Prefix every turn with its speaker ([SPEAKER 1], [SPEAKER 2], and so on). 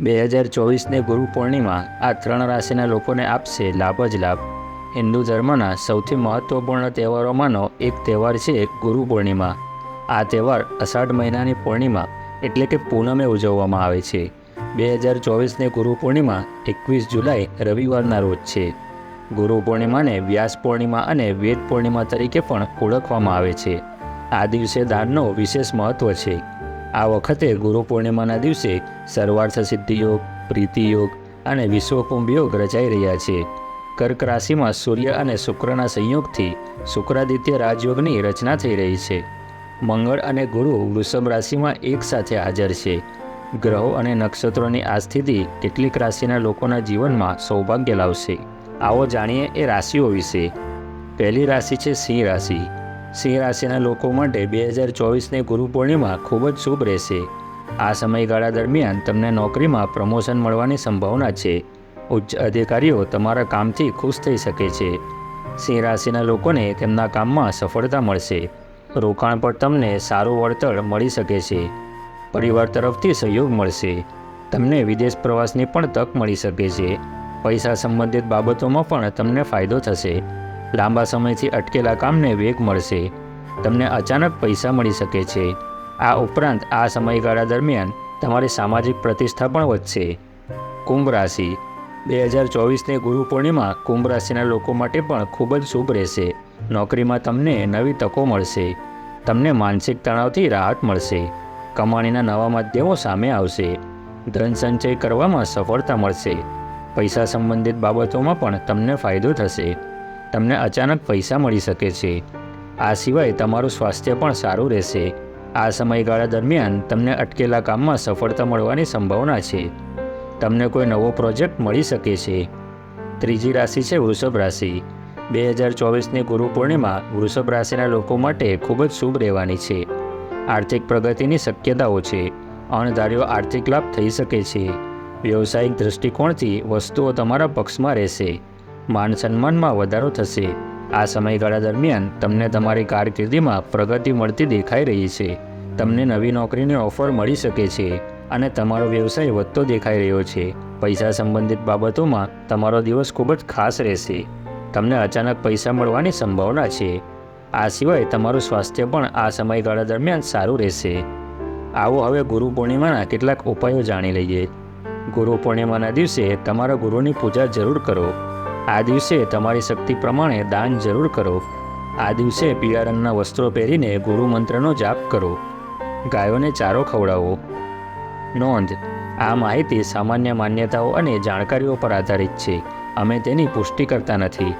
[SPEAKER 1] બે હજાર ચોવીસની ગુરુ પૂર્ણિમા આ ત્રણ રાશિના લોકોને આપશે લાભ જ લાભ. હિન્દુ ધર્મના સૌથી મહત્ત્વપૂર્ણ તહેવારોમાંનો એક તહેવાર છે ગુરુ પૂર્ણિમા. આ તહેવાર અષાઢ મહિનાની પૂર્ણિમા એટલે કે પૂનમે ઉજવવામાં આવે છે. બે હજાર ચોવીસની ગુરુ પૂર્ણિમા એકવીસ જુલાઈ રવિવારના રોજ છે. ગુરુ પૂર્ણિમાને વ્યાસ પૂર્ણિમા અને વેદ પૂર્ણિમા તરીકે પણ ઓળખવામાં આવે છે. આ દિવસે દાનનો વિશેષ મહત્ત્વ છે. આ વખતે ગુરુ પૂર્ણિમાના દિવસે સર્વાર્થ પ્રીતિ યોગ અને વિશ્વકુંભ યોગ રચાઈ રહ્યા છે. કર્ક રાશિમાં સૂર્ય અને શુક્રના સંયોગથી શુક્રાદિત્ય રાજયોગની રચના થઈ રહી છે. મંગળ અને ગુરુ વૃષભ રાશિમાં એક સાથે હાજર છે. ગ્રહો અને નક્ષત્રોની આ સ્થિતિ કેટલીક રાશિના લોકોના જીવનમાં સૌભાગ્ય લાવશે. આવો જાણીએ એ રાશિઓ વિશે. પહેલી રાશિ છે સિંહ રાશિ. સિંહ રાશિના લોકો માટે બે હજાર ચોવીસની ગુરુ પૂર્ણિમા ખૂબ જ શુભ રહેશે. આ સમયગાળા દરમિયાન તમને નોકરીમાં પ્રમોશન મળવાની સંભાવના છે. ઉચ્ચ અધિકારીઓ તમારા કામથી ખુશ થઈ શકે છે. સિંહ રાશિના લોકોને તેમના કામમાં સફળતા મળશે. રોકાણ પર તમને સારું વળતર મળી શકે છે. પરિવાર તરફથી સહયોગ મળશે. તમને વિદેશ પ્રવાસની પણ તક મળી શકે છે. પૈસા સંબંધિત બાબતોમાં પણ તમને ફાયદો થશે. લાંબા સમયથી અટકેલા કામને વેગ મળશે. તમને અચાનક પૈસા મળી શકે છે. આ ઉપરાંત આ સમયગાળા દરમિયાન તમારી સામાજિક પ્રતિષ્ઠા પણ વધશે. કુંભ રાશિ. બે હજાર ચોવીસની ગુરુ પૂર્ણિમા કુંભ રાશિના લોકો માટે પણ ખૂબ જ શુભ રહેશે. નોકરીમાં તમને નવી તકો મળશે. તમને માનસિક તણાવથી રાહત મળશે. કમાણીના નવા માધ્યમો સામે આવશે. ધન સંચય કરવામાં સફળતા મળશે. પૈસા સંબંધિત બાબતોમાં પણ તમને ફાયદો થશે. તમને અચાનક પૈસા મળી શકે છે. આ સિવાય તમારું સ્વાસ્થ્ય પણ સારું રહેશે. આ સમયગાળા દરમિયાન તમને અટકેલા કામમાં સફળતા મળવાની સંભાવના છે. તમને કોઈ નવો પ્રોજેક્ટ મળી શકે છે. ત્રીજી રાશિ છે વૃષભ રાશિ. બે હજાર ચોવીસની ગુરુ પૂર્ણિમા વૃષભ રાશિના લોકો માટે ખૂબ જ શુભ રહેવાની છે. આર્થિક પ્રગતિની શક્યતાઓ છે. અણધાર્યો આર્થિક લાભ થઈ શકે છે. વ્યવસાયિક દૃષ્ટિકોણથી વસ્તુઓ તમારા પક્ષમાં રહેશે. માન સન્માનમાં વધારો થશે. આ સમયગાળા દરમિયાન તમને તમારી કારકિર્દીમાં પ્રગતિ મળતી દેખાઈ રહી છે. તમને નવી નોકરીની ઓફર મળી શકે છે અને તમારો વ્યવસાય વધતો દેખાઈ રહ્યો છે. પૈસા સંબંધિત બાબતોમાં તમારો દિવસ ખૂબ જ ખાસ રહેશે. તમને અચાનક પૈસા મળવાની સંભાવના છે. આ સિવાય તમારું સ્વાસ્થ્ય પણ આ સમયગાળા દરમિયાન સારું રહેશે. આવો હવે ગુરુ પૂર્ણિમાના કેટલાક ઉપાયો જાણી લઈએ. ગુરુ પૂર્ણિમાના દિવસે તમારા ગુરુની પૂજા જરૂર કરો. આ દિવસે તમારી શક્તિ પ્રમાણે દાન જરૂર કરો. આ દિવસે પીળા રંગના વસ્ત્રો પહેરીને ગુરુ મંત્રનો જાપ કરો. ગાયોને ચારો ખવડાવો. નોંધ, આ માહિતી સામાન્ય માન્યતાઓ અને જાણકારીઓ પર આધારિત છે. અમે તેની પુષ્ટિ કરતા નથી.